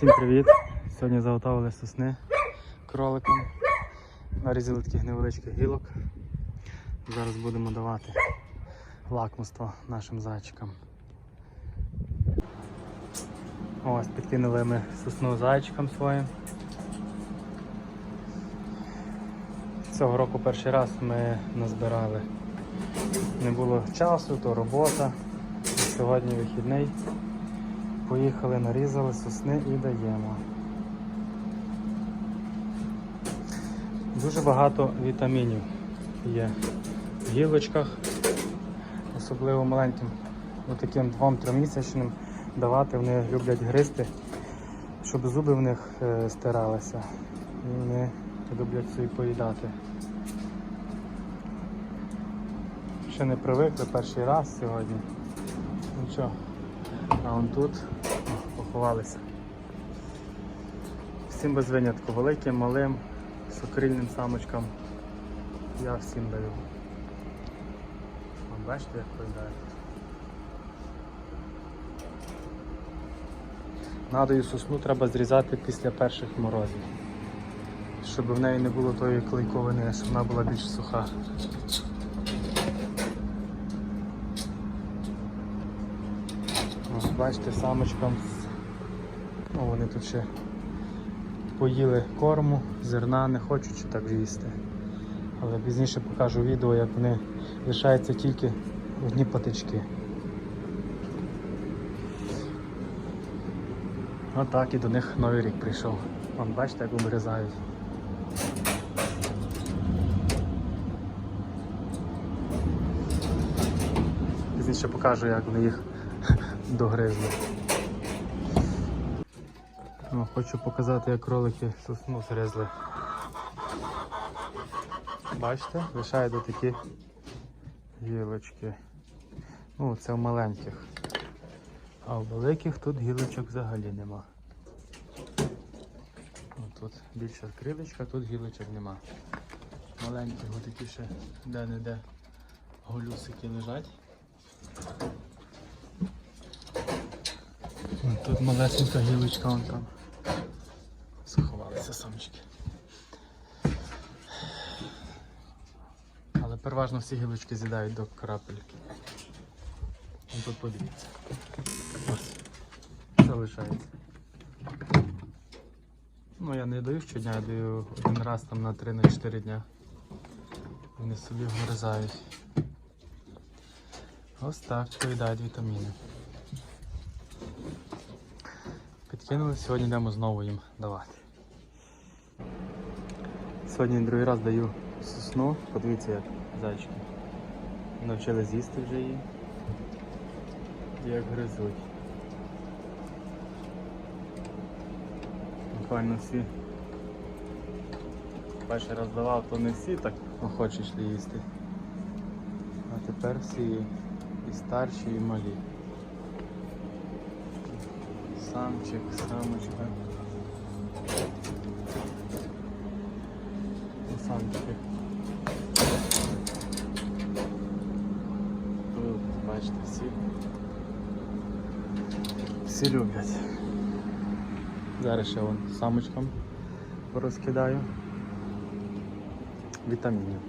Всім привіт! Сьогодні заготовили сосни кроликом. Нарізали таких невеличких гілок. Зараз будемо давати лакмуство нашим зайчикам. Ось підкинули ми сосну зайчикам своїм. Цього року перший раз ми назбирали. Не було часу, то робота. Сьогодні вихідний. Поїхали, нарізали сосни і даємо. Дуже багато вітамінів є в гілочках, особливо маленьким, таким двом-тримісячним давати, вони люблять гризти, щоб зуби в них е, стиралися. І вони люблять собі поїдати. Ще не привикли перший раз сьогодні. Нічого. А он тут поховалися. Всім без винятку, великим, малим, сукрильним самочкам. Я всім даю. Вон, бачите, як поїдають. Надою сосну треба зрізати після перших морозів. Щоб в неї не було тої клейковини, щоб вона була більш суха. Ось, бачите, самочкам ну, вони тут ще поїли корму, зерна, не хочуть так їсти. Але пізніше покажу відео, як вони лишаються тільки одні патички. Отак і до них новий рік прийшов. Вон бачите, як обрізають. Пізніше покажу, як вони їх догризли. Ну, хочу показати, як кролики сосну згризли. Бачите, лишають такі гілочки. Ну, це в маленьких. А в великих тут гілочок взагалі нема. Тут більша крилечка, тут гілочок нема. Маленькі такі ще де-не-де голюсики лежать. Тут малесенька гілочка вон там. Заховалися самочки. Але переважно всі гілочки з'їдають до крапельки. Тут подивіться. Ось. Лишається. Ну я не даю щодня, я даю один раз там на 3-4 дня. Вони собі вгризають. Ось так поїдають вітаміни. Підкинули, сьогодні йдемо знову їм давати. Сьогодні другий раз даю сосну, подивіться як зайчики. Навчили з'їсти вже її. Як гризуть. Буквально всі. Перший раз давав, то не всі так охоче йшли їсти. А тепер всі і старші, і малі. Самчик, самочка. І Самчик. Тут, бачите, всі. Всі люблять. Зараз ще вон самочкам порозкидаю. Вітамінів.